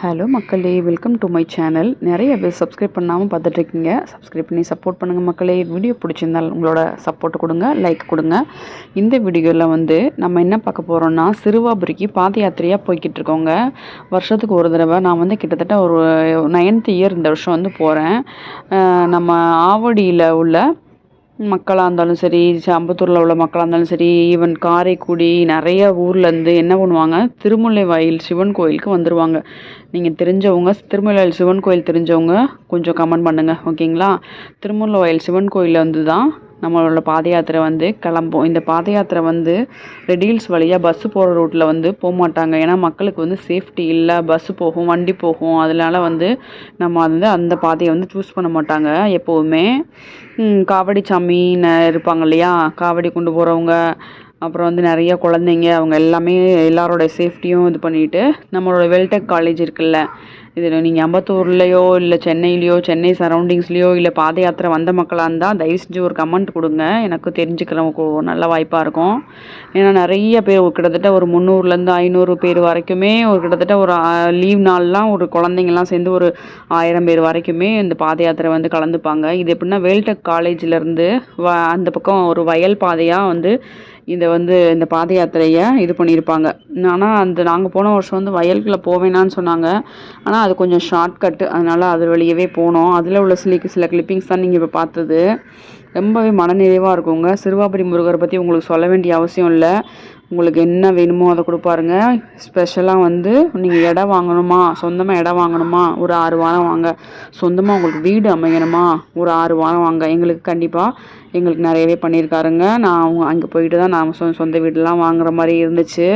Hello மக்களே welcome to my channel நிறைய பேர் சப்ஸ்கிரைப் பண்ணாமல் பார்த்துட்ருக்கீங்க. சப்ஸ்கிரைப் பண்ணி சப்போர்ட் பண்ணுங்கள் மக்களே. வீடியோ பிடிச்சிருந்தால் உங்களோட சப்போர்ட் கொடுங்க லைக் கொடுங்க. இந்த வீடியோவில் வந்து நம்ம என்ன பார்க்க போகிறோம்னா சிறுவாபுரிக்கு பாத யாத்திரையாக போய்கிட்டு இருக்கோங்க வருஷத்துக்கு ஒரு தடவை நான் வந்து கிட்டத்தட்ட ஒரு நைன்த் இயர் இந்த வருஷம் வந்து போகிறேன் நம்ம ஆவடியில் உள்ள மக்களாக இருந்தாலும் சரி அம்பத்தூரில் உள்ள மக்களாக இருந்தாலும் சரி ஈவன் காரைக்குடி நிறைய ஊர்லேருந்து என்ன பண்ணுவாங்க திருமுல்லை வாயில் சிவன் கோயிலுக்கு வந்துடுவாங்க நீங்கள் தெரிஞ்சவங்க திருமுல்லை சிவன் கோயில் தெரிஞ்சவங்க கொஞ்சம் கமெண்ட் பண்ணுங்கள் ஓகேங்களா திருமுல்லை வாயில் சிவன் கோயிலில் வந்து தான் நம்மளோட பாத யாத்திரை வந்து கிளம்பும். இந்த பாத யாத்திரை வந்து ரெடில்ஸ் வழியாக பஸ்ஸு போகிற ரூட்டில் வந்து போக மாட்டாங்க. ஏன்னா மக்களுக்கு வந்து சேஃப்டி இல்லை. பஸ்ஸு போகும் வண்டி போகும். அதனால வந்து நம்ம வந்து அந்த பாதையை வந்து சூஸ் பண்ண மாட்டாங்க எப்போவுமே. காவடி சாமின்னு இருப்பாங்க இல்லையா? காவடி கொண்டு போகிறவங்க அப்புறம் வந்து நிறைய குழந்தைங்க அவங்க எல்லாமே எல்லாரோட சேஃப்டியும் இது பண்ணிவிட்டு நம்மளோட வெல்டெக் காலேஜ் இருக்குல்ல இதில் நீங்கள் அம்பத்தூர்லேயோ இல்லை சென்னையிலையோ சென்னை சரௌண்டிங்ஸ்லேயோ இல்லை பாத யாத்திரை வந்த மக்களாக இருந்தால் தயவு செஞ்சு ஒரு கமெண்ட் கொடுங்க. எனக்கு தெரிஞ்சுக்கிறவங்க நல்ல வாய்ப்பாக இருக்கும். ஏன்னா நிறைய பேர் கிட்டத்தட்ட ஒரு முந்நூறுலேருந்து ஐநூறு பேர் வரைக்குமே ஒரு கிட்டத்தட்ட ஒரு லீவ் நாள்லாம் ஒரு குழந்தைங்கள்லாம் சேர்ந்து ஒரு ஆயிரம் பேர் வரைக்குமே இந்த பாத யாத்திரை வந்து கலந்துப்பாங்க. இது எப்படின்னா வேல்டெக் காலேஜிலேருந்து வ அந்த பக்கம் ஒரு வயல் பாதையாக வந்து இதை வந்து இந்த பாத யாத்திரையை இது பண்ணியிருப்பாங்க. ஆனால் அந்த நாங்கள் போன வருஷம் வந்து வயலுக்குள்ளே போவேணான்னு சொன்னாங்க. ஆனால் அது கொஞ்சம் ஷார்ட்கட்டு அதனால் அது வழியவே போனோம். அதில் உள்ள சிலிக்கு சில கிளிப்பிங்ஸ் தான் நீங்கள் இப்போ பார்த்தது. ரொம்பவே மனநிறைவாக இருக்குங்க. சிறுவாபுரி முருகரை பற்றி உங்களுக்கு சொல்ல வேண்டிய அவசியம் இல்லை. உங்களுக்கு என்ன வேணுமோ அதை கொடுப்பாருங்க ஸ்பெஷலாக வந்து நீங்கள் இடம் வாங்கணுமா? சொந்தமாக இடம் வாங்கணுமா? ஒரு ஆறு வாரம் வாங்க. சொந்தமாக உங்களுக்கு வீடு அமையணுமா? ஒரு ஆறு வாரம் வாங்க. எங்களுக்கு கண்டிப்பாக எங்களுக்கு நிறையவே பண்ணியிருக்காருங்க நான் அவங்க அங்கே போயிட்டு தான் நான் சொ சொந்த வீடெலாம் வாங்குற மாதிரி இருந்துச்சு.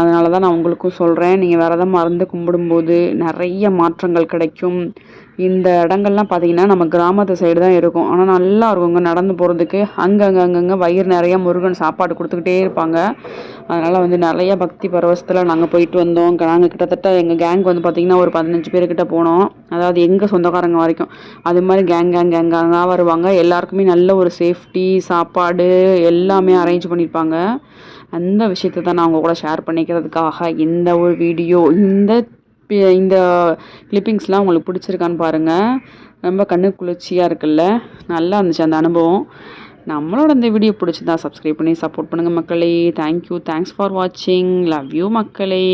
அதனால தான் நான் உங்களுக்கும் சொல்கிறேன் நீங்கள் விரதம் மறந்து கும்பிடும்போது நிறைய மாற்றங்கள் கிடைக்கும். இந்த இடங்கள்லாம் பார்த்தீங்கன்னா நம்ம கிராமத்து சைடு தான் இருக்கும். ஆனால் நல்லா இருக்குங்க நடந்து போகிறதுக்கு அங்கங்கே அங்கங்கே வயிறு நிறைய முருகன் சாப்பாடு கொடுத்துக்கிட்டே இருப்பாங்க. அதனால் வந்து நிறைய பக்தி பரவசத்தில் நாங்கள் போயிட்டு வந்தோம். நாங்கள் கிட்டத்தட்ட எங்கள் கேங் வந்து பார்த்திங்கன்னா ஒரு பதினஞ்சு பேர்கிட்ட போனோம். அதாவது எங்கள் சொந்தக்காரங்க வரைக்கும். அது மாதிரி கேங் கேங் கேங்காக வருவாங்க. எல்லாருக்குமே நல்ல ஒரு சேஃப்டி சாப்பாடு எல்லாமே அரேஞ்ச் பண்ணியிருப்பாங்க அந்த விஷயத்தை தான் நான் அவங்க கூட ஷேர் பண்ணிக்கிறதுக்காக இந்த ஒரு வீடியோ இந்த இந்த கிளிப்பிங்ஸ்லாம் உங்களுக்கு பிடிச்சிருக்கான்னு பாருங்கள் ரொம்ப கண்ணு குளிர்ச்சியாக இருக்குல்ல. நல்லா இருந்துச்சு அந்த அனுபவம். நம்மளோட இந்த வீடியோ பிடிச்சிருந்தா சப்ஸ்கிரைப் பண்ணி சப்போர்ட் பண்ணுங்கள் மக்களே. தேங்க்யூ தேங்க்ஸ் ஃபார் வாட்சிங் லவ் யூ மக்களே.